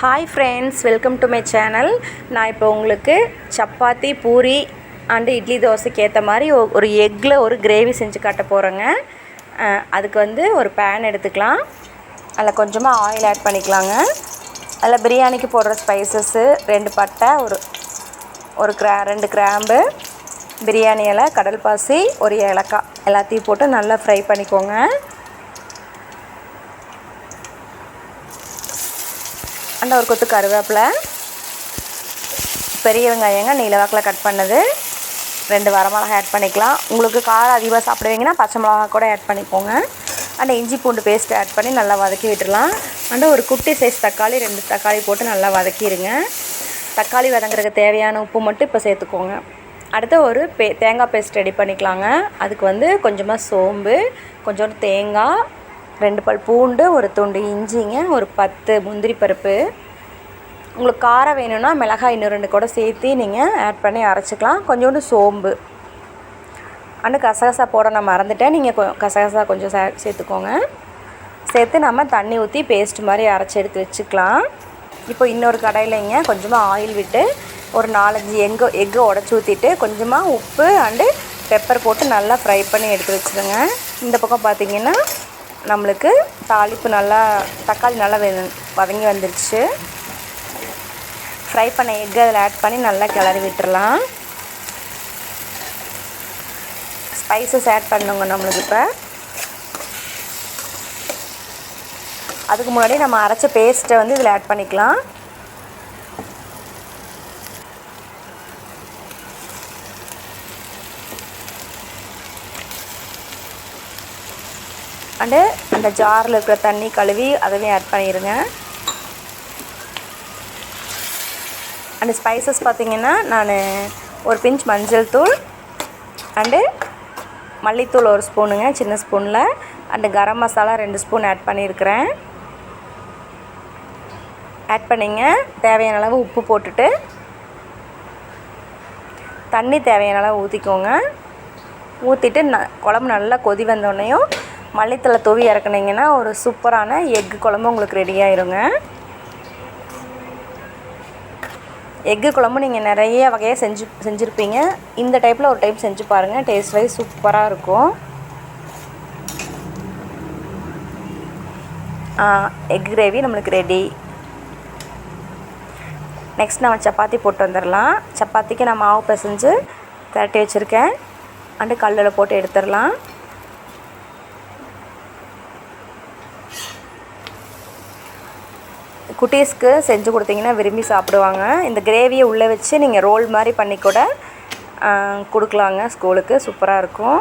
Hi friends welcome to my channel நான் இப்போ உங்களுக்கு சப்பாத்தி பூரி அண்டு இட்லி தோசைக்கு ஏற்ற மாதிரி ஒரு எக்கில் ஒரு கிரேவி செஞ்சு காட்ட போகிறேங்க அதுக்கு வந்து ஒரு பேன் எடுத்துக்கலாம். அதில் கொஞ்சமாக ஆயில் ஆட் பண்ணிக்கலாங்க. அதில் பிரியாணிக்கு போடுற ஸ்பைசஸ்ஸு ரெண்டு பட்டை ஒரு ஒரு கிரா ரெண்டு கிராம்பு பிரியாணி இலை கடல் பாசி ஒரு ஏலக்காய். எல்லாத்தையும் போட்டு நல்லா ஃப்ரை பண்ணிக்கோங்க. அந்த ஒரு கொத்து கருவேப்பிலை பெரிய வெங்காயங்க நீல வாக்கில் கட் பண்ணது. ரெண்டு வரமிளகா ஆட் பண்ணிக்கலாம். உங்களுக்கு காரம் அதிகமாக சாப்பிடுவீங்கன்னா பச்சை மிளகா கூட ஆட் பண்ணிக்கோங்க. அண்ட் இஞ்சி பூண்டு பேஸ்ட் ஆட் பண்ணி நல்லா வதக்கி விட்டுடலாம். அண்ட் ஒரு குட்டி சைஸ் தக்காளி ரெண்டு தக்காளி போட்டு நல்லா வதக்கிடுங்க. தக்காளி வதங்குறதுக்கு தேவையான உப்பு மட்டும் இப்போ சேர்த்துக்கோங்க. அடுத்து ஒரு பே தேங்காய் பேஸ்ட் ரெடி பண்ணிக்கலாங்க. அதுக்கு வந்து கொஞ்சமாக சோம்பு கொஞ்சோண்டு தேங்காய் ரெண்டு பல் பூண்டு ஒரு துண்டு இஞ்சிங்க ஒரு பத்து முந்திரி பருப்பு. உங்களுக்கு காரம் வேணும்னா மிளகாய் இன்னும் ரெண்டு கூட சேர்த்து நீங்கள் ஆட் பண்ணி அரைச்சிக்கலாம். கொஞ்சோண்டு சோம்பு. அண்டு கசகசா போட நான் மறந்துட்டேன். நீங்கள் கொ கசகசா கொஞ்சம் சே சேர்த்துக்கோங்க. சேர்த்து நம்ம தண்ணி ஊற்றி பேஸ்ட் மாதிரி அரைச்சி எடுத்து வச்சுக்கலாம். இப்போ இன்னொரு கடையிலைங்க கொஞ்சமாக ஆயில் விட்டு ஒரு நாலஞ்சு எக்கு எக்கு உடச்சி ஊற்றிட்டு கொஞ்சமாக உப்பு அண்டு பெப்பர் போட்டு நல்லா ஃப்ரை பண்ணி எடுத்து வச்சுருங்க. இந்த பக்கம் பார்த்தீங்கன்னா நம்மளுக்கு தாளிப்பு நல்லா தக்காளி நல்லா வெ வதங்கி வந்துருச்சு. ஃப்ரை பண்ண எக்கு அதில் ஆட் பண்ணி நல்லா கிளறி விட்டுடலாம் ஸ்பைசஸ் ஆட் பண்ணுங்க நம்மளுக்கு இப்போ. அதுக்கு முன்னாடி நம்ம அரைச்ச பேஸ்ட்டை வந்து இதில் ஆட் பண்ணிக்கலாம். அண்டு அந்த ஜாரில் இருக்கிற தண்ணி கழுவி அதையும் ஆட் பண்ணிடுங்க அண்டு ஸ்பைசஸ் பார்த்திங்கன்னா நான் ஒரு பிஞ்ச் மஞ்சள் தூள் அண்டு மல்லித்தூள் ஒரு ஸ்பூனுங்க சின்ன ஸ்பூனில். அண்டு கரம் மசாலா ரெண்டு ஸ்பூன் ஆட் பண்ணியிருக்கிறேன் ஆட் பண்ணிங்க. தேவையான அளவு உப்பு போட்டுட்டு தண்ணி தேவையான அளவு ஊற்றிக்கோங்க ஊற்றிட்டு ந குழம்பு நல்லா கொதி வந்தோடனையும் மல்லித்தலை தூவி இறக்குனீங்கன்னா ஒரு சூப்பரான எக்கு குழம்பு உங்களுக்கு ரெடி ஆயிருங்க. எக்கு குழம்பு நீங்கள் நிறைய வகையாக செஞ்சு செஞ்சுருப்பீங்க. இந்த டைப்பில் ஒரு டைம் செஞ்சு பாருங்கள் டேஸ்ட் வைஸ் சூப்பராக இருக்கும். எக் கிரேவி நம்மளுக்கு ரெடி நெக்ஸ்ட் நம்ம சப்பாத்தி போட்டு வந்துடலாம் சப்பாத்திக்கு நான் மாவு பிசைஞ்சு திரட்டி வச்சுருக்கேன். அண்டு கல்லில் போட்டு எடுத்துடலாம் குட்டீஸ்க்கு செஞ்சு கொடுத்தீங்கன்னா விரும்பி சாப்பிடுவாங்க. இந்த கிரேவியை உள்ளே வச்சு நீங்கள் ரோல் மாதிரி பண்ணி கூட கொடுக்கலாங்க. ஸ்கூலுக்கு சூப்பராக இருக்கும்.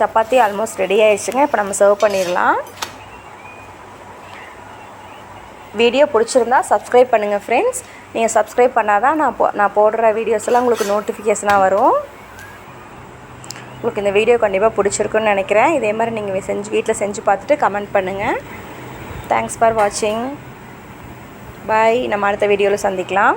சப்பாத்தி ஆல்மோஸ்ட் ரெடி ஆயிடுச்சுங்க. இப்போ நம்ம சர்வ் பண்ணிடலாம். வீடியோ பிடிச்சிருந்தா சப்ஸ்கிரைப் பண்ணுங்கள் ஃப்ரெண்ட்ஸ் நீங்கள் சப்ஸ்கிரைப் பண்ணால் தான் நான் போ நான் போடுற வீடியோஸ்லாம் உங்களுக்கு நோட்டிஃபிகேஷனாக வரும். உங்களுக்கு இந்த வீடியோ கண்டிப்பாக பிடிச்சிருக்குன்னு நினைக்கிறேன். இதே மாதிரி நீங்கள் செஞ்சு வீட்டில் செஞ்சு பார்த்துட்டு கமெண்ட் பண்ணுங்கள் தேங்க்ஸ் ஃபார் வாட்சிங் பாய் நம்ம அடுத்த வீடியோவில் சந்திக்கலாம்.